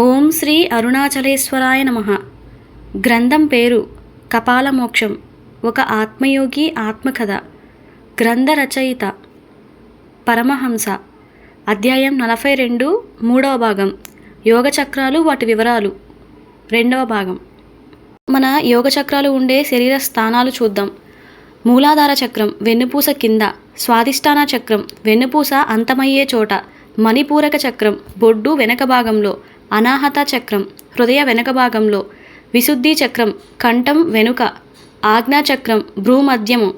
ఓం శ్రీ అరుణాచలేశ్వరాయ నమ. గ్రంథం పేరు కపాలమోక్షం ఒక ఆత్మయోగి ఆత్మకథ గ్రంథ రచయిత పరమహంస. అధ్యాయం నలభై రెండు మూడవ భాగం యోగ చక్రాలు వాటి వివరాలు. రెండవ భాగం. మన యోగ చక్రాలు ఉండే శరీర స్థానాలు చూద్దాం. మూలాధార చక్రం వెన్నుపూస కింద స్వాధిష్టాన చక్రం వెన్నుపూస అంతమయ్యే చోట మణిపూరక చక్రం బొడ్డు వెనక భాగంలో అనాహత చక్రం హృదయ వెనక భాగంలో విశుద్ధి చక్రం కంఠం వెనుక ఆజ్ఞా చక్రం భ్రూమధ్యము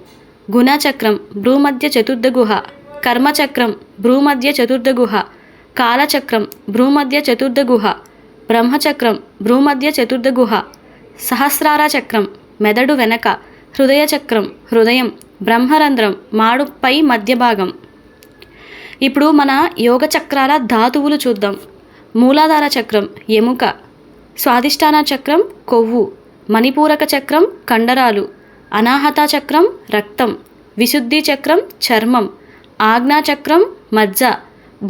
గుణచక్రం భ్రూమధ్య చతుర్థ గుహ కర్మచక్రం భ్రూమధ్య చతుర్థ గుహ కాలచక్రం భ్రూమధ్య చతుర్థ గుహ బ్రహ్మచక్రం భ్రూమధ్య చతుర్థ గుహ సహస్రార చక్రం మెదడు వెనక హృదయ చక్రం హృదయం బ్రహ్మరంధ్రం మాడుపై మధ్య భాగం. ఇప్పుడు మన యోగ చక్రాల ధాతువులు చూద్దాం. మూలాధార చక్రం ఎముక. స్వాదిష్టాన చక్రం కొవ్వు. మణిపూరక చక్రం కండరాలు. అనాహత చక్రం రక్తం. విశుద్ధి చక్రం చర్మం. ఆజ్ఞా చక్రం మజ్జ.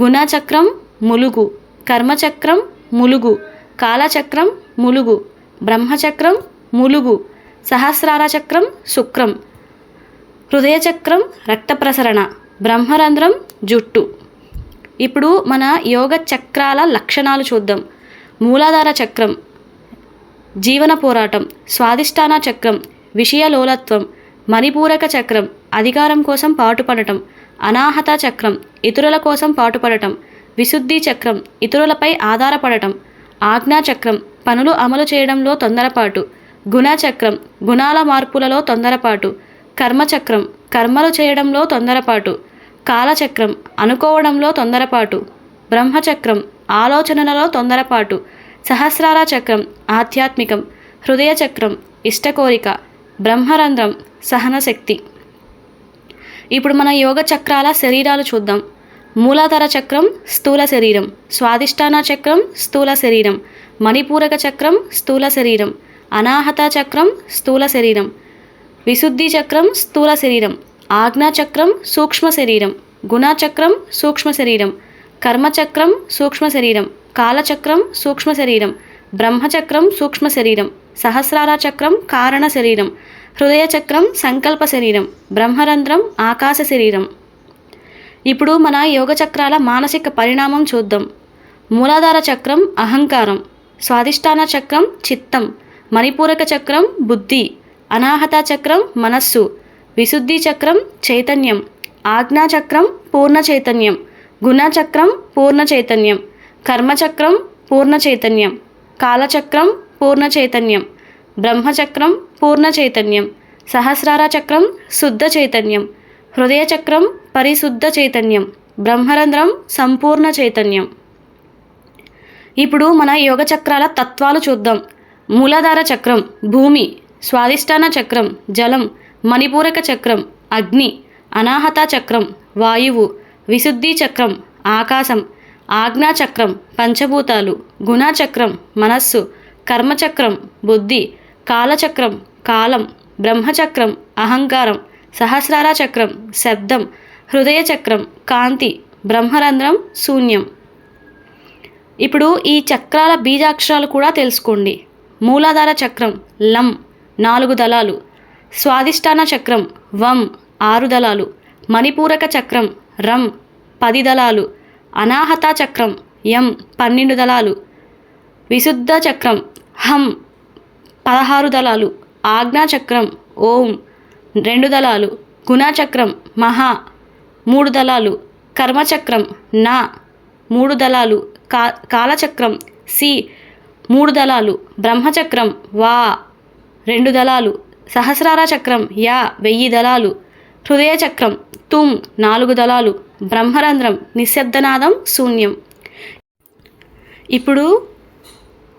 గుణచక్రం ములుగు. కర్మచక్రం ములుగు. కాలచక్రం ములుగు. బ్రహ్మచక్రం ములుగు. సహస్రార చక్రం శుక్రం. హృదయచక్రం రక్తప్రసరణ బ్రహ్మరంధ్రం జుట్టు. ఇప్పుడు మన యోగ చక్రాల లక్షణాలు చూద్దాం. మూలాధార చక్రం జీవన పోరాటం స్వాదిష్టాన చక్రం విషయలోలత్వం మణిపూరక చక్రం అధికారం కోసం పాటుపడటం అనాహత చక్రం ఇతరుల కోసం పాటుపడటం విశుద్ధి చక్రం ఇతరులపై ఆధారపడటం ఆజ్ఞా చక్రం పనులు అమలు చేయడంలో తొందరపాటు గుణచక్రం గుణాల మార్పులలో తొందరపాటు కర్మచక్రం కర్మలు చేయడంలో తొందరపాటు కాలచక్రం అనుకోవడంలో తొందరపాటు బ్రహ్మచక్రం ఆలోచనలలో తొందరపాటు సహస్రార చక్రం ఆధ్యాత్మికం హృదయ చక్రం ఇష్టకోరిక బ్రహ్మరంధ్రం సహనశక్తి. ఇప్పుడు మన యోగ చక్రాల శరీరాలు చూద్దాం. మూలాధార చక్రం స్థూల శరీరం స్వాదిష్టాన చక్రం స్థూల శరీరం మణిపూరక చక్రం స్థూల శరీరం అనాహత చక్రం స్థూల శరీరం విశుద్ధి చక్రం స్థూల శరీరం ఆజ్ఞాచక్రం సూక్ష్మ శరీరం గుణచక్రం సూక్ష్మ శరీరం కర్మచక్రం సూక్ష్మ శరీరం కాలచక్రం సూక్ష్మ శరీరం బ్రహ్మచక్రం సూక్ష్మ శరీరం సహస్రార చక్రం కారణ శరీరం హృదయ చక్రం సంకల్ప శరీరం బ్రహ్మరంధ్రం ఆకాశ శరీరం. ఇప్పుడు మన యోగ చక్రాల మానసిక పరిణామం చూద్దాం. మూలాధార చక్రం అహంకారం స్వాధిష్టాన చక్రం చిత్తం మణిపూరక చక్రం బుద్ధి అనాహత చక్రం మనస్సు విశుద్ధి చక్రం చైతన్యం ఆజ్ఞాచక్రం పూర్ణ చైతన్యం గుణచక్రం పూర్ణ చైతన్యం కర్మచక్రం పూర్ణ చైతన్యం కాలచక్రం పూర్ణ చైతన్యం బ్రహ్మచక్రం పూర్ణ చైతన్యం సహస్రార చక్రం శుద్ధ చైతన్యం హృదయ చక్రం పరిశుద్ధ చైతన్యం బ్రహ్మరంధ్రం సంపూర్ణ చైతన్యం. ఇప్పుడు మన యోగ చక్రాల తత్వాలు చూద్దాం. మూలాధార చక్రం భూమి స్వాదిష్టాన చక్రం జలం మణిపూరక చక్రం అగ్ని అనాహత చక్రం వాయువు విశుద్ధి చక్రం ఆకాశం ఆజ్ఞా చక్రం పంచభూతాలు గుణచక్రం మనస్సు కర్మచక్రం బుద్ధి కాలచక్రం కాలం బ్రహ్మచక్రం అహంకారం సహస్రార చక్రం శబ్దం హృదయ చక్రం కాంతి బ్రహ్మరంధ్రం శూన్యం. ఇప్పుడు ఈ చక్రాల బీజాక్షరాలు కూడా తెలుసుకోండి. మూలాధార చక్రం లం నాలుగు దళాలు. స్వాదిష్టాన చక్రం వం ఆరు దళాలు. మణిపూరక చక్రం రం పది దళాలు. అనాహత చక్రం యం పన్నెండు దళాలు. విశుద్ధ చక్రం హం పదహారు దళాలు. ఆజ్ఞా చక్రం ఓం రెండు దళాలు. గుణచక్రం మహా మూడు దళాలు. కర్మచక్రం నా మూడు దళాలు. కా కాలచక్రం సి మూడు దళాలు. బ్రహ్మచక్రం వా రెండు దళాలు. సహస్రార చక్రం యా వెయ్యి దళాలు. హృదయ చక్రం తుమ్ నాలుగు దళాలు. బ్రహ్మరంధ్రం నిశ్శబ్దనాదం శూన్యం. ఇప్పుడు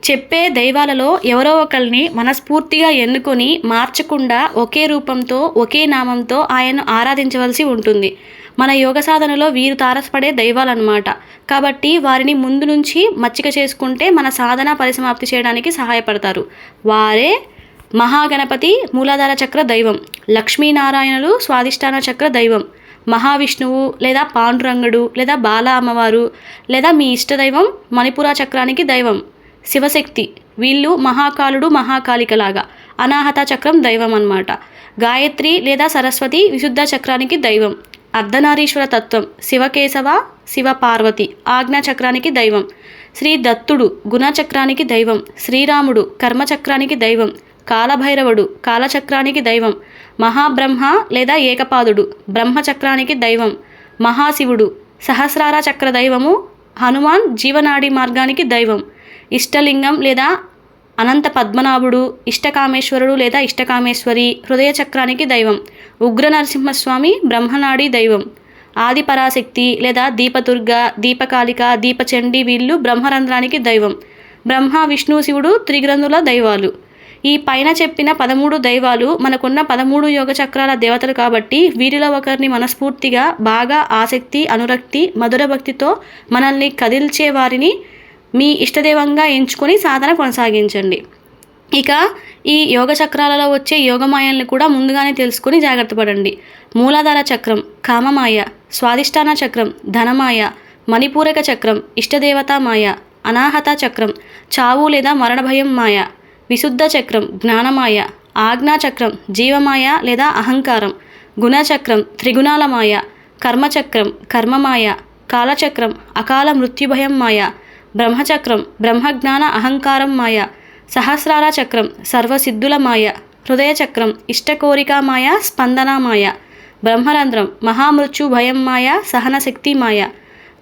చెప్పే దైవాలలో ఎవరో ఒకరిని మనస్ఫూర్తిగా ఎన్నుకొని మార్చకుండా ఒకే రూపంతో ఒకే నామంతో ఆయన్ను ఆరాధించవలసి ఉంటుంది. మన యోగ సాధనలో వీరు తారసపడే దైవాలన్నమాట. కాబట్టి వారిని ముందు నుంచి మచ్చిక చేసుకుంటే మన సాధన పరిసమాప్తి చేయడానికి సహాయపడతారు. వారే మహాగణపతి మూలాధార చక్ర దైవం లక్ష్మీనారాయణులు స్వాదిష్టాన చక్ర దైవం మహావిష్ణువు లేదా పాండురంగుడు లేదా బాల అమ్మవారు లేదా మీ ఇష్టదైవం మణిపుర చక్రానికి దైవం శివశక్తి వీళ్ళు మహాకాలుడు మహాకాళికలాగా అనాహత చక్రం దైవం అన్నమాట. గాయత్రి లేదా సరస్వతి విశుద్ధ చక్రానికి దైవం అర్ధనారీశ్వర తత్వం శివకేశవ శివ పార్వతి ఆజ్ఞా చక్రానికి దైవం శ్రీ దత్తుడు గుణచక్రానికి దైవం శ్రీరాముడు కర్మచక్రానికి దైవం కాలభైరవుడు కాలచక్రానికి దైవం మహాబ్రహ్మ లేదా ఏకపాదుడు బ్రహ్మచక్రానికి దైవం మహాశివుడు సహస్రార చక్ర దైవము హనుమాన్ జీవనాడి మార్గానికి దైవం ఇష్టలింగం లేదా అనంత పద్మనాభుడు ఇష్టకామేశ్వరుడు లేదా ఇష్టకామేశ్వరి హృదయ చక్రానికి దైవం ఉగ్ర నరసింహస్వామి బ్రహ్మనాడి దైవం ఆది పరాశక్తి లేదా దీపదుర్గ దీపకాళిక దీపచండి వీళ్ళు బ్రహ్మరంధ్రానికి దైవం బ్రహ్మ విష్ణు శివుడు త్రిగ్రంథుల దైవాలు. ఈ పైన చెప్పిన పదమూడు దైవాలు మనకున్న పదమూడు యోగ చక్రాల దేవతలు కాబట్టి వీరిలో ఒకరిని మనస్ఫూర్తిగా బాగా ఆసక్తి అనురక్తి మధుర భక్తితో మనల్ని కదిల్చే వారిని మీ ఇష్టదేవంగా ఎంచుకొని సాధన కొనసాగించండి. ఇక ఈ యోగ చక్రాలలో వచ్చే యోగమాయల్ని కూడా ముందుగానే తెలుసుకుని జాగ్రత్త పడండి. మూలాధార చక్రం కామమాయ స్వాదిష్టాన చక్రం ధనమాయ మణిపూరక చక్రం ఇష్టదేవతా మాయ అనాహత చక్రం చావు లేదా మరణ భయం మాయ విశుద్ధ చక్రం జ్ఞానమాయ ఆజ్ఞా చక్రం జీవమాయ లేదా అహంకారం గుణచక్రం త్రిగుణాల మాయ కర్మచక్రం కర్మమాయ కాలచక్రం అకాల మృత్యుభయం మాయ బ్రహ్మచక్రం బ్రహ్మజ్ఞాన అహంకారం మాయ సహస్రార చక్రం సర్వసిద్ధుల మాయ హృదయచక్రం ఇష్టకోరిక మాయ స్పందన మాయ బ్రహ్మరంధ్రం మహామృత్యు భయం మాయ సహనశక్తి మాయ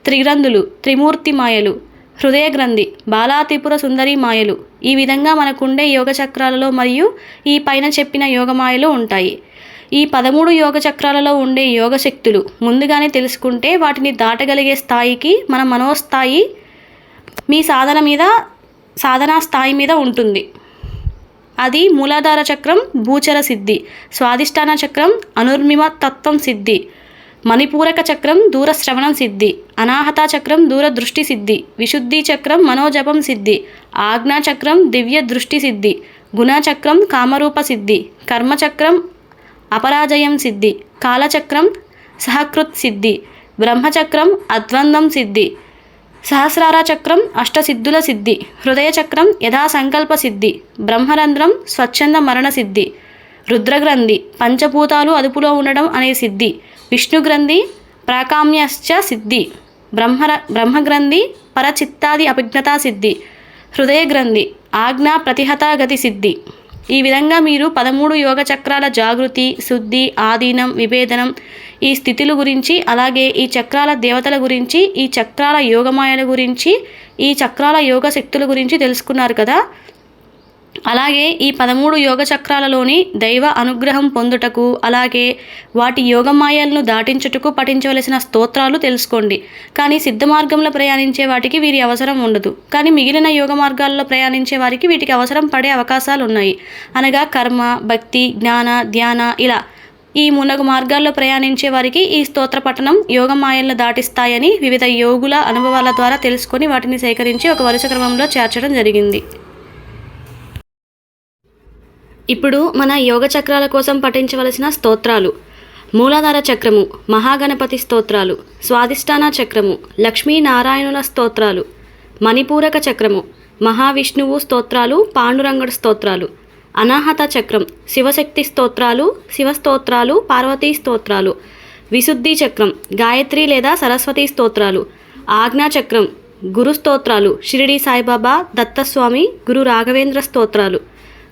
త్రిగ్రంథులు త్రిమూర్తి మాయలు హృదయ గ్రంథి బాలాత్రిపుర సుందరి మాయలు. ఈ విధంగా మనకుండే యోగ చక్రాలలో మరియు ఈ పైన చెప్పిన యోగమాయలు ఉంటాయి. ఈ పదమూడు యోగ చక్రాలలో ఉండే యోగ శక్తులు ముందుగానే తెలుసుకుంటే వాటిని దాటగలిగే స్థాయికి మన మనోస్థాయి మీ సాధన మీద సాధనా స్థాయి మీద ఉంటుంది. అది మూలాధార చక్రం భూచర సిద్ధి స్వాదిష్టాన చక్రం అనుర్మిమ తత్వం సిద్ధి. మణిపూరక చక్రం దూరశ్రవణం సిద్ధి అనాహత చక్రం దూరదృష్టి సిద్ధి విశుద్ధి చక్రం మనోజపం సిద్ధి ఆజ్ఞాచక్రం దివ్య దృష్టి సిద్ధి గుణచక్రం కామరూప సిద్ధి కర్మచక్రం అపరాజయం సిద్ధి కాలచక్రం సహకృత్ సిద్ధి బ్రహ్మచక్రం అద్వందం సిద్ధి సహస్రార చక్రం అష్టసిద్ధుల సిద్ధి హృదయ చక్రం సంకల్ప సిద్ధి బ్రహ్మరంధ్రం స్వచ్ఛంద మరణ సిద్ధి రుద్రగ్రంథి పంచభూతాలు అదుపులో ఉండడం అనే సిద్ధి విష్ణుగ్రంథి ప్రాకామ్యశ్చ సిద్ధి బ్రహ్మర బ్రహ్మగ్రంథి పరచిత్తాది అభిజ్ఞతా సిద్ధి హృదయ గ్రంథి ఆజ్ఞా ప్రతిహతా గతి సిద్ధి. ఈ విధంగా మీరు పదమూడు యోగ చక్రాల జాగృతి శుద్ధి ఆధీనం విభేదనం ఈ స్థితుల గురించి అలాగే ఈ చక్రాల దేవతల గురించి ఈ చక్రాల యోగమాయల గురించి ఈ చక్రాల యోగ శక్తుల గురించి తెలుసుకున్నారు కదా. అలాగే ఈ పదమూడు యోగ చక్రాలలోని దైవ అనుగ్రహం పొందుటకు అలాగే వాటి యోగమాయలను దాటించుటకు పఠించవలసిన స్తోత్రాలు తెలుసుకోండి. కానీ సిద్ధ మార్గంలో ప్రయాణించే వాటికి వీరి అవసరం ఉండదు. కానీ మిగిలిన యోగ మార్గాల్లో ప్రయాణించే వారికి వీటికి అవసరం పడే అవకాశాలు ఉన్నాయి. అనగా కర్మ భక్తి జ్ఞాన ధ్యాన ఇలా ఈ మునగు మార్గాల్లో ప్రయాణించే వారికి ఈ స్తోత్ర పఠనం యోగమాయలను దాటిస్తాయని వివిధ యోగుల అనుభవాల ద్వారా తెలుసుకొని వాటిని సేకరించి ఒక వరుస క్రమంలో చేర్చడం జరిగింది. ఇప్పుడు మన యోగ చక్రాల కోసం పఠించవలసిన స్తోత్రాలు. మూలాధార చక్రము మహాగణపతి స్తోత్రాలు స్వాదిష్టాన చక్రము లక్ష్మీనారాయణుల స్తోత్రాలు మణిపూరక చక్రము మహావిష్ణువు స్తోత్రాలు పాండురంగడు స్తోత్రాలు అనాహత చక్రం శివశక్తి స్తోత్రాలు శివస్తోత్రాలు పార్వతీ స్తోత్రాలు విశుద్ధి చక్రం గాయత్రి లేదా సరస్వతి స్తోత్రాలు ఆజ్ఞా చక్రం గురు స్తోత్రాలు షిరిడి సాయిబాబా దత్తస్వామి గురు రాఘవేంద్ర స్తోత్రాలు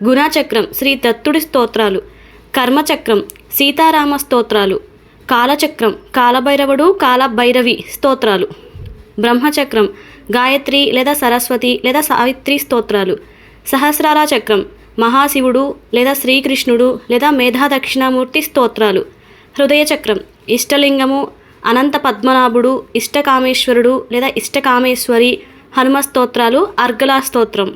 గుణచక్రం శ్రీ దత్తుడి స్తోత్రాలు కర్మచక్రం సీతారామ స్తోత్రాలు కాలచక్రం కాలభైరవుడు కాలభైరవి స్తోత్రాలు బ్రహ్మచక్రం గాయత్రి లేదా సరస్వతి లేదా సావిత్రి స్తోత్రాలు సహస్రార చక్రం మహాశివుడు లేదా శ్రీకృష్ణుడు లేదా మేధా దక్షిణామూర్తి స్తోత్రాలు హృదయ చక్రం ఇష్టలింగము అనంత పద్మనాభుడు ఇష్టకామేశ్వరుడు లేదా ఇష్టకామేశ్వరి హనుమ స్తోత్రాలు అర్గలా స్తోత్రం.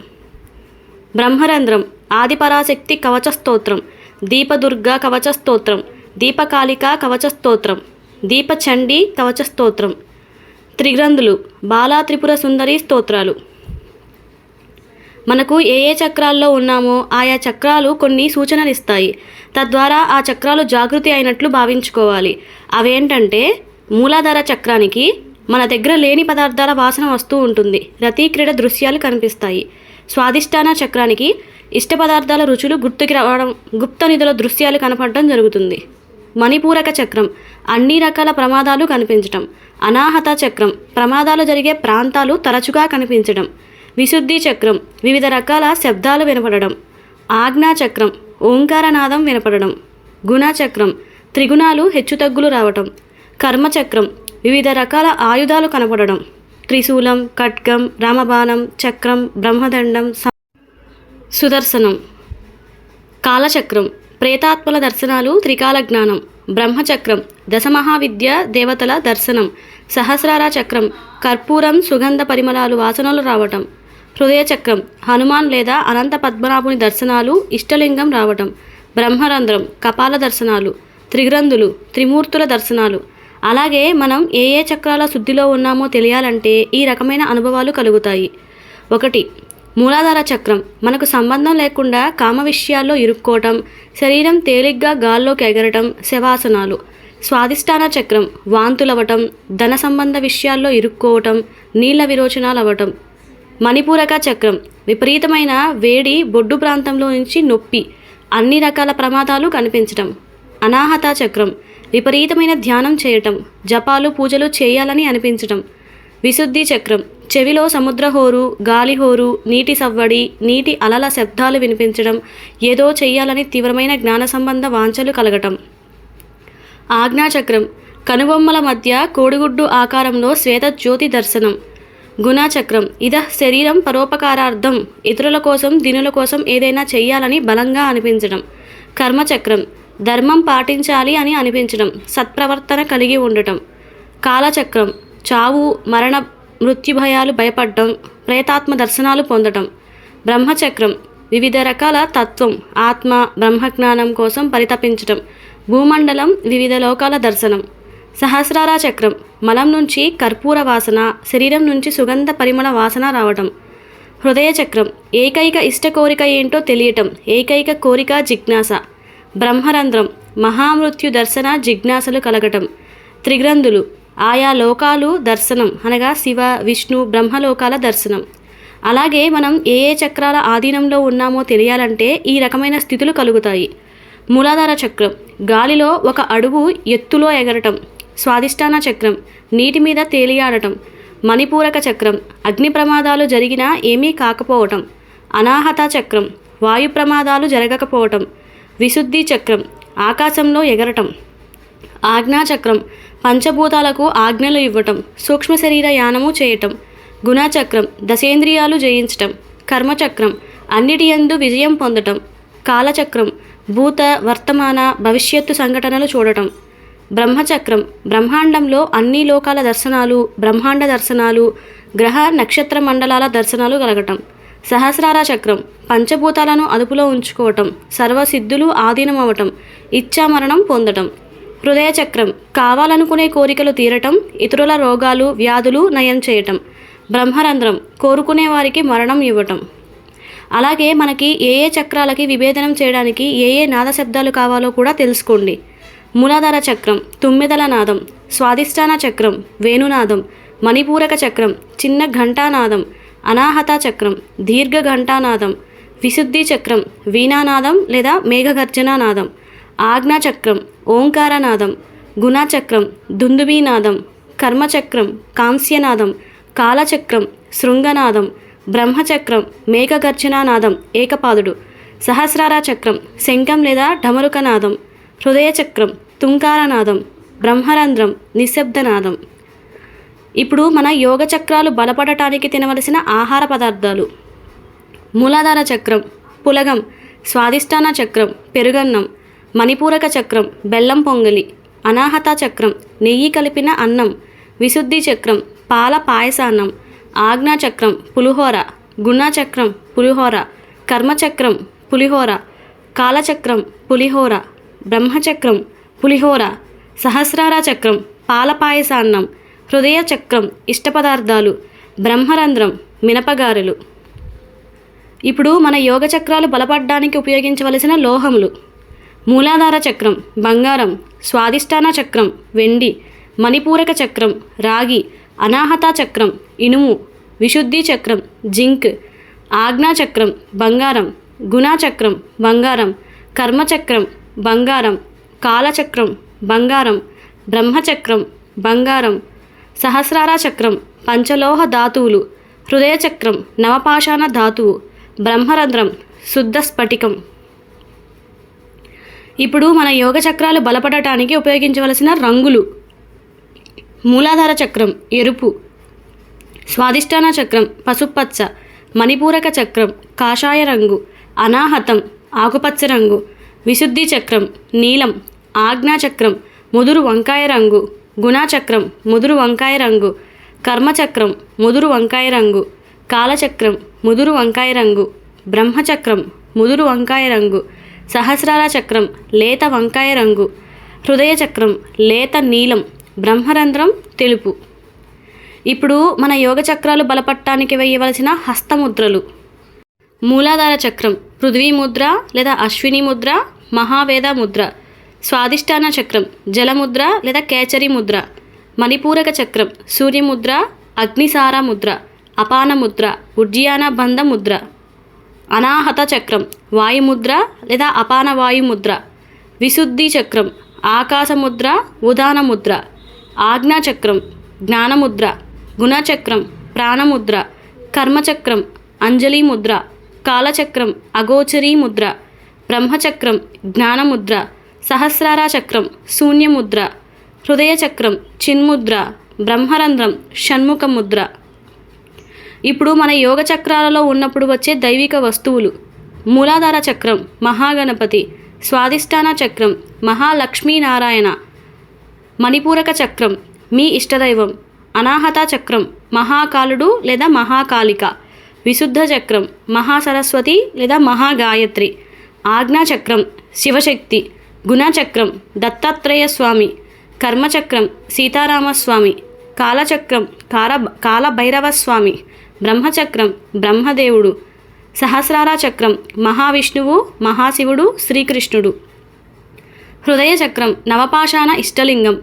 బ్రహ్మరంధ్రం ఆదిపరాశక్తి కవచ స్తోత్రం దీపదుర్గ కవచ స్తోత్రం దీపకాళిక కవచ స్తోత్రం దీపచండి కవచ స్తోత్రం త్రిగ్రంథులు బాలా త్రిపుర సుందరి స్తోత్రాలు. మనకు ఏ ఏ చక్రాల్లో ఉన్నామో ఆయా చక్రాలు కొన్ని సూచనలు ఇస్తాయి తద్వారా ఆ చక్రాలు జాగృతి అయినట్లు భావించుకోవాలి. అవేంటంటే మూలాధార చక్రానికి మన దగ్గర లేని పదార్థాల వాసన వస్తూ ఉంటుంది. రతీక్రీడ దృశ్యాలు కనిపిస్తాయి. స్వాదిష్టాన చక్రానికి ఇష్ట పదార్థాల రుచులు గుర్తుకి రావడం గుప్త నిధుల దృశ్యాలు కనపడడం జరుగుతుంది. మణిపూరక చక్రం అన్ని రకాల ప్రమాదాలు కనిపించటం అనాహత చక్రం ప్రమాదాలు జరిగే ప్రాంతాలు తరచుగా కనిపించడం విశుద్ధి చక్రం వివిధ రకాల శబ్దాలు వినపడడం ఆజ్ఞా చక్రం ఓంకారనాదం వినపడడం గుణచక్రం త్రిగుణాలు హెచ్చుతగ్గులు రావటం కర్మచక్రం వివిధ రకాల ఆయుధాలు కనపడడం త్రిశూలం ఖడ్గం రామబాణం చక్రం బ్రహ్మదండం సుదర్శనం. కాలచక్రం. ప్రేతాత్మల దర్శనాలు త్రికాల జ్ఞానం. బ్రహ్మచక్రం. దశమహావిద్య దేవతల దర్శనం. సహస్రార చక్రం. కర్పూరం సుగంధ పరిమళాలు వాసనలు రావటం. హృదయ చక్రం హనుమాన్ లేదా అనంత పద్మనాభుని దర్శనాలు ఇష్టలింగం రావటం. బ్రహ్మరంధ్రం. కపాల దర్శనాలు. త్రిగ్రంథులు. త్రిమూర్తుల దర్శనాలు. అలాగే మనం ఏ ఏ చక్రాల శుద్ధిలో ఉన్నామో తెలియాలంటే ఈ రకమైన అనుభవాలు కలుగుతాయి. ఒకటి మూలాధార చక్రం. మనకు సంబంధం లేకుండా కామ విషయాల్లో ఇరుక్కోవటం శరీరం తేలిగ్గా గాల్లోకి ఎగరటం శవాసనాలు. స్వాధిష్టాన చక్రం. వాంతులవ్వటం ధన సంబంధ విషయాల్లో ఇరుక్కోవటం నీళ్ళ విరోచనాలు అవ్వటం మణిపూరక చక్రం. విపరీతమైన వేడి బొడ్డు ప్రాంతంలో నుంచి నొప్పి అన్ని రకాల ప్రమాదాలు కనిపించటం. అనాహత చక్రం. విపరీతమైన ధ్యానం చేయటం జపాలు పూజలు చేయాలని అనిపించటం. విశుద్ధి చక్రం చెవిలో సముద్ర హోరు గాలి హోరు నీటి సవ్వడి నీటి అలల శబ్దాలు వినిపించడం ఏదో చేయాలని తీవ్రమైన జ్ఞాన సంబంధ వాంఛలు కలగటం. ఆజ్ఞాచక్రం కనుబొమ్మల మధ్య కోడిగుడ్డు ఆకారంలో శ్వేత జ్యోతి దర్శనం. గుణాచక్రం ఇద శరీరం పరోపకారార్థం ఇతరుల కోసం దీనుల కోసం ఏదైనా చేయాలని బలంగా అనిపించడం కర్మచక్రం ధర్మం పాటించాలి అని అనిపించడం సత్ప్రవర్తన కలిగి ఉండటం. కాలచక్రం చావు మరణ మృత్యుభయాలు భయపడటం ప్రేతాత్మ దర్శనాలు పొందటం. బ్రహ్మచక్రం వివిధ రకాల తత్వం ఆత్మ బ్రహ్మజ్ఞానం కోసం పరితపించటం. భూమండలం వివిధ లోకాల దర్శనం. సహస్రార చక్రం మలం నుంచి కర్పూర వాసన శరీరం నుంచి సుగంధ పరిమళ వాసన రావటం. హృదయ చక్రం ఏకైక ఇష్ట కోరిక ఏంటో తెలియటం ఏకైక కోరిక జిజ్ఞాస. బ్రహ్మరంధ్రం మహామృత్యు దర్శన జిజ్ఞాసలు కలగటం. త్రిగ్రంథులు ఆయా లోకాలు దర్శనం అనగా శివ విష్ణు బ్రహ్మలోకాల దర్శనం. అలాగే మనం ఏ ఏ చక్రాల ఆధీనంలో ఉన్నామో తెలియాలంటే ఈ రకమైన స్థితులు కలుగుతాయి. మూలాధార చక్రం గాలిలో ఒక అడుగు ఎత్తులో ఎగరటం. స్వాదిష్టాన చక్రం నీటి మీద తేలియాడటం. మణిపూరక చక్రం అగ్ని ప్రమాదాలు జరిగినా ఏమీ కాకపోవటం. అనాహత చక్రం వాయు ప్రమాదాలు జరగకపోవటం. విశుద్ధి చక్రం ఆకాశంలో ఎగరటం ఆజ్ఞాచక్రం పంచభూతాలకు ఆజ్ఞలు ఇవ్వటం సూక్ష్మ శరీర యానము చేయటం గుణచక్రం దశేంద్రియాలు జయించటం కర్మచక్రం అన్నిటి యందు విజయం పొందటం కాలచక్రం భూత వర్తమాన భవిష్యత్తు సంఘటనలు చూడటం బ్రహ్మచక్రం బ్రహ్మాండంలో అన్ని లోకాల దర్శనాలు బ్రహ్మాండ దర్శనాలు గ్రహ నక్షత్ర మండలాల దర్శనాలు కలగటం సహస్రార చక్రం. పంచభూతాలను అదుపులో ఉంచుకోవటం సర్వసిద్ధులు ఆధీనమవటం ఇచ్చామరణం పొందటం. హృదయ చక్రం. కావాలనుకునే కోరికలు తీరటం ఇతరుల రోగాలు వ్యాధులు నయం చేయటం. బ్రహ్మరంధ్రం. కోరుకునే వారికి మరణం ఇవ్వటం. అలాగే మనకి ఏ ఏ చక్రాలకి విభేదనం చేయడానికి ఏ ఏ నాద శబ్దాలు కావాలో కూడా తెలుసుకోండి. మూలాధార చక్రం. తుమ్మెదల నాదం. స్వాదిష్టాన చక్రం. వేణునాదం. మణిపూరక చక్రం. చిన్న ఘంటానాదం. అనాహత చక్రం దీర్ఘ ఘంటానాదం విశుద్ధి చక్రం వీణానాదం లేదా మేఘగర్జనానాదం ఆజ్ఞాచక్రం ఓంకారనాదం గుణచక్రం దుందుబీనాదం కర్మచక్రం కాంస్యనాదం కాలచక్రం శృంగనాదం బ్రహ్మచక్రం మేఘగర్జనానాదం ఏకపాదుడు సహస్రార చక్రం శంఖం లేదా ఢమరుకనాదం హృదయచక్రం తుంకారనాదం బ్రహ్మరంధ్రం నిశ్శబ్దనాదం. ఇప్పుడు మన యోగ చక్రాలు బలపడటానికి తినవలసిన ఆహార పదార్థాలు. మూలాధార చక్రం పులగం స్వాదిష్టాన చక్రం పెరుగన్నం మణిపూరక చక్రం బెల్లం పొంగలి అనాహత చక్రం నెయ్యి కలిపిన అన్నం విశుద్ధి చక్రం పాల పాయసాన్నం ఆజ్ఞా చక్రం పులిహోర గుణచక్రం పులిహోర కర్మచక్రం పులిహోర కాలచక్రం పులిహోర బ్రహ్మచక్రం పులిహోర సహస్రార చక్రం పాల పాయసాన్నం హృదయ చక్రం ఇష్టపదార్థాలు బ్రహ్మరంధ్రం మినపగారెలు. ఇప్పుడు మన యోగ చక్రాలు బలపడడానికి ఉపయోగించవలసిన లోహములు. మూలాధార చక్రం బంగారం స్వాదిష్టాన చక్రం వెండి మణిపూరక చక్రం రాగి అనాహత చక్రం ఇనుము విశుద్ధి చక్రం జింక్ ఆజ్ఞా చక్రం బంగారం గుణాచక్రం బంగారం కర్మచక్రం బంగారం కాలచక్రం బంగారం బ్రహ్మచక్రం బంగారం సహస్రార చక్రం పంచలోహ ధాతువులు హృదయ చక్రం నవపాషాణ ధాతువు బ్రహ్మరంధ్రం శుద్ధ స్ఫటికం. ఇప్పుడు మన యోగ చక్రాలు బలపడటానికి ఉపయోగించవలసిన రంగులు. మూలాధార చక్రం ఎరుపు. స్వాదిష్టాన చక్రం పసుపచ్చ. మణిపూరక చక్రం కాషాయ రంగు. అనాహతం ఆకుపచ్చ రంగు. విశుద్ధి చక్రం నీలం. ఆజ్ఞా చక్రం ముదురు వంకాయ రంగు. గుణాచక్రం ముదురు వంకాయ రంగు. కర్మచక్రం ముదురు వంకాయ రంగు. కాలచక్రం ముదురు వంకాయ రంగు. బ్రహ్మచక్రం ముదురు వంకాయ రంగు. సహస్రార చక్రం లేత వంకాయ రంగు. హృదయ చక్రం లేత నీలం. బ్రహ్మరంధ్రం తెలుపు. ఇప్పుడు మన యోగ చక్రాలు బలపట్టానికి వేయవలసిన హస్తముద్రలు. మూలాధార చక్రం పృథ్వీ ముద్ర లేదా అశ్విని ముద్ర మహావేద ముద్ర. స్వాదిష్టాన చక్రం జలముద్ర లేదా కేచరి ముద్ర మణిపూరక చక్రం సూర్యముద్ర అగ్నిసార ముద్ర అపాన ముద్ర ఉజ్జయాన బంధ ముద్ర అనాహత చక్రం వాయుముద్ర లేదా అపాన వాయుముద్ర విశుద్ధి చక్రం ఆకాశముద్ర ఉదాన ముద్ర ఆజ్ఞా చక్రం జ్ఞానముద్ర గుణచక్రం ప్రాణముద్ర కర్మచక్రం అంజలి ముద్ర కాలచక్రం అగోచరీ ముద్ర బ్రహ్మచక్రం జ్ఞానముద్ర సహస్రార చక్రం శూన్యముద్ర హృదయ చక్రం చిన్ముద్ర బ్రహ్మరంధ్రం షణ్ముఖ ముద్ర ఇప్పుడు మన యోగ చక్రాలలో ఉన్నప్పుడు వచ్చే దైవిక వస్తువులు. మూలాధార చక్రం మహాగణపతి స్వాధిష్టాన చక్రం మహాలక్ష్మీనారాయణ. మణిపూరక చక్రం మీ ఇష్టదైవం. అనాహత చక్రం మహాకాలుడు లేదా మహాకాళిక. విశుద్ధ చక్రం మహాసరస్వతి లేదా మహాగాయత్రి. ఆజ్ఞా చక్రం శివశక్తి. గుణచక్రం దత్తాత్రేయ స్వామి కర్మచక్రం సీతారామస్వామి కాలచక్రం కాల కాలభైరవ స్వామి బ్రహ్మచక్రం బ్రహ్మదేవుడు సహస్రార చక్రం మహావిష్ణువు మహాశివుడు శ్రీకృష్ణుడు. హృదయ చక్రం నవపాషాణ ఇష్టలింగం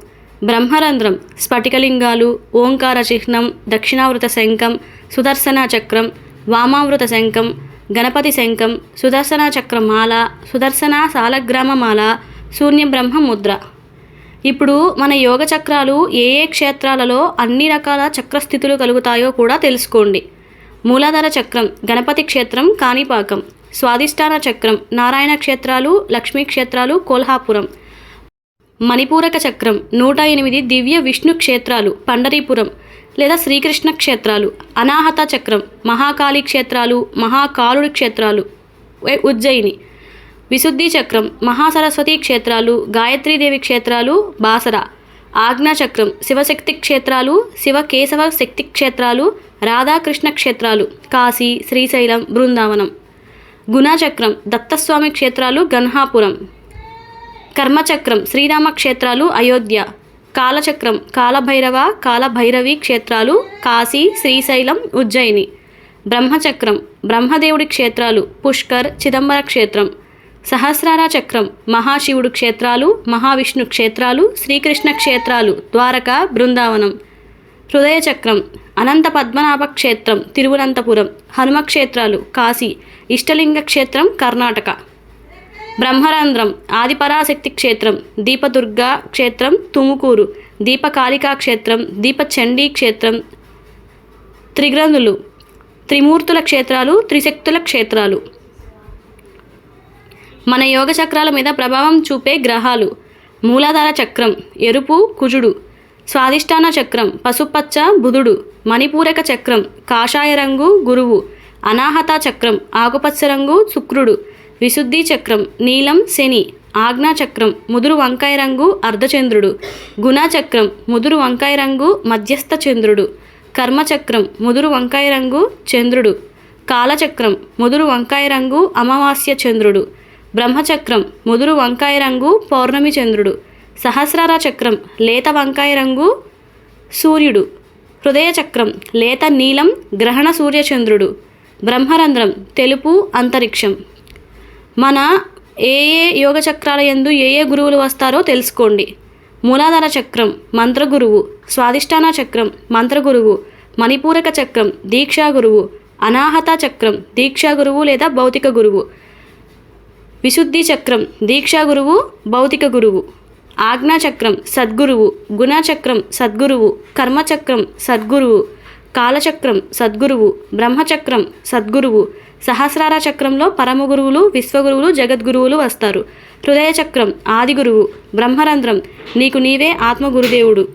బ్రహ్మరంధ్రం స్ఫటికలింగాలు ఓంకార చిహ్నం దక్షిణావృత శంఖం సుదర్శన చక్రం వామావృత శంఖం గణపతి శంఖం సుదర్శన చక్రమాల సుదర్శన సాలగ్రామమాల శూన్యబ్రహ్మ ముద్ర ఇప్పుడు మన యోగ చక్రాలు ఏ ఏ క్షేత్రాలలో అన్ని రకాల చక్రస్థితులు కలుగుతాయో కూడా తెలుసుకోండి. మూలాధార చక్రం గణపతి క్షేత్రం కాణిపాకం. స్వాధిష్టాన చక్రం నారాయణ క్షేత్రాలు లక్ష్మీ క్షేత్రాలు కోల్హాపురం. మణిపూరక చక్రం నూట ఎనిమిది దివ్య విష్ణు క్షేత్రాలు పండరీపురం. లేదా శ్రీకృష్ణ క్షేత్రాలు అనాహత చక్రం మహాకాళీ క్షేత్రాలు మహాకాలుడి క్షేత్రాలు ఉజ్జయిని విశుద్ధి చక్రం మహాసరస్వతి క్షేత్రాలు గాయత్రీదేవి క్షేత్రాలు బాసర ఆజ్ఞాచక్రం శివశక్తి క్షేత్రాలు శివ కేశవ శక్తి క్షేత్రాలు రాధాకృష్ణ క్షేత్రాలు కాశీ శ్రీశైలం బృందావనం. గుణాచక్రం దత్తస్వామి క్షేత్రాలు గన్హాపురం. కర్మచక్రం శ్రీరామ క్షేత్రాలు అయోధ్య. కాలచక్రం కాలభైరవ కాలభైరవి క్షేత్రాలు కాశీ శ్రీశైలం ఉజ్జయిని. బ్రహ్మచక్రం బ్రహ్మదేవుడి క్షేత్రాలు పుష్కర్ చిదంబర క్షేత్రం. సహస్రార చక్రం మహాశివుడు క్షేత్రాలు మహావిష్ణు క్షేత్రాలు శ్రీకృష్ణ క్షేత్రాలు ద్వారక బృందావనం. హృదయ చక్రం అనంత పద్మనాభ క్షేత్రం తిరువనంతపురం హనుమక్షేత్రాలు కాశీ ఇష్టలింగ క్షేత్రం కర్ణాటక. బ్రహ్మరంధ్రం ఆదిపరాశక్తి క్షేత్రం దీపదుర్గా క్షేత్రం తుముకూరు దీపకాళికా క్షేత్రం దీపచండీ క్షేత్రం త్రిగ్రంథులు త్రిమూర్తుల క్షేత్రాలు త్రిశక్తుల క్షేత్రాలు. మన యోగ చక్రాల మీద ప్రభావం చూపే గ్రహాలు మూలాధార చక్రం ఎరుపు కుజుడు స్వాదిష్టాన చక్రం పసుపచ్చ బుధుడు మణిపూరక చక్రం కాషాయ రంగు గురువు అనాహత చక్రం ఆకుపచ్చ రంగు శుక్రుడు విశుద్ధి చక్రం నీలం శని ఆజ్ఞాచక్రం ముదురు వంకాయ రంగు అర్ధచంద్రుడు. గుణచక్రం ముదురు వంకాయ రంగు మధ్యస్థ చంద్రుడు. కర్మచక్రం ముదురు వంకాయ రంగు చంద్రుడు. కాలచక్రం ముదురు వంకాయ రంగు అమావాస్య చంద్రుడు. బ్రహ్మచక్రం ముదురు వంకాయ రంగు పౌర్ణమి చంద్రుడు. సహస్రార చక్రం లేత వంకాయ రంగు సూర్యుడు. హృదయ చక్రం లేత నీలం గ్రహణ సూర్యచంద్రుడు బ్రహ్మరంధ్రం తెలుపు అంతరిక్షం. మన ఏ ఏ యోగ చక్రాల ఎందు ఏ ఏ గురువులు వస్తారో తెలుసుకోండి. మూలాధార చక్రం మంత్రగురువు స్వాదిష్టాన చక్రం మంత్రగురువు మణిపూరక చక్రం దీక్షా గురువు అనాహత చక్రం దీక్షా గురువు లేదా భౌతిక గురువు. విశుద్ధి చక్రం దీక్షా గురువు భౌతిక గురువు. ఆజ్ఞా చక్రం సద్గురువు. గుణచక్రం సద్గురువు. కర్మచక్రం సద్గురువు. కాలచక్రం సద్గురువు. బ్రహ్మచక్రం సద్గురువు. సహస్రార చక్రంలో పరమ గురువులు విశ్వగురువులు జగద్గురువులు వస్తారు. హృదయ చక్రం ఆది గురువు బ్రహ్మరంధ్రం నీకు నీవే ఆత్మగురుదేవుడు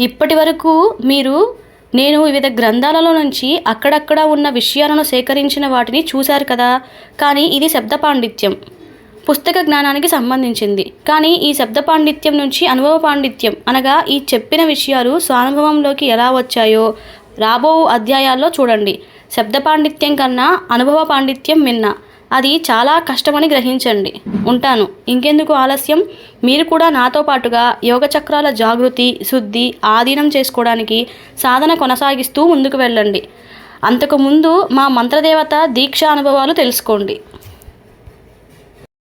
ఇప్పటి వరకు మీరు నేను వివిధ గ్రంథాలలో నుంచి అక్కడక్కడ ఉన్న విషయాలను సేకరించిన వాటిని చూశారు కదా? కానీ ఇది శబ్ద పాండిత్యం. పుస్తక జ్ఞానానికి సంబంధించింది. కానీ ఈ శబ్ద పాండిత్యం నుంచి అనుభవ పాండిత్యం అనగా ఈ చెప్పిన విషయాలు స్వానుభవంలోకి ఎలా వచ్చాయో రాబో అధ్యాయాల్లో చూడండి. శబ్ద పాండిత్యం కన్నా అనుభవ పాండిత్యం మిన్న. అది చాలా కష్టమని గ్రహించండి. ఉంటాను. ఇంకెందుకు ఆలస్యం? మీరు కూడా నాతో పాటుగా యోగ చక్రాల జాగృతి శుద్ధి ఆధీనం చేసుకోవడానికి సాధన కొనసాగిస్తూ ముందుకు వెళ్ళండి. అంతకుముందు మా మంత్రదేవత దీక్ష అనుభవాలు తెలుసుకోండి.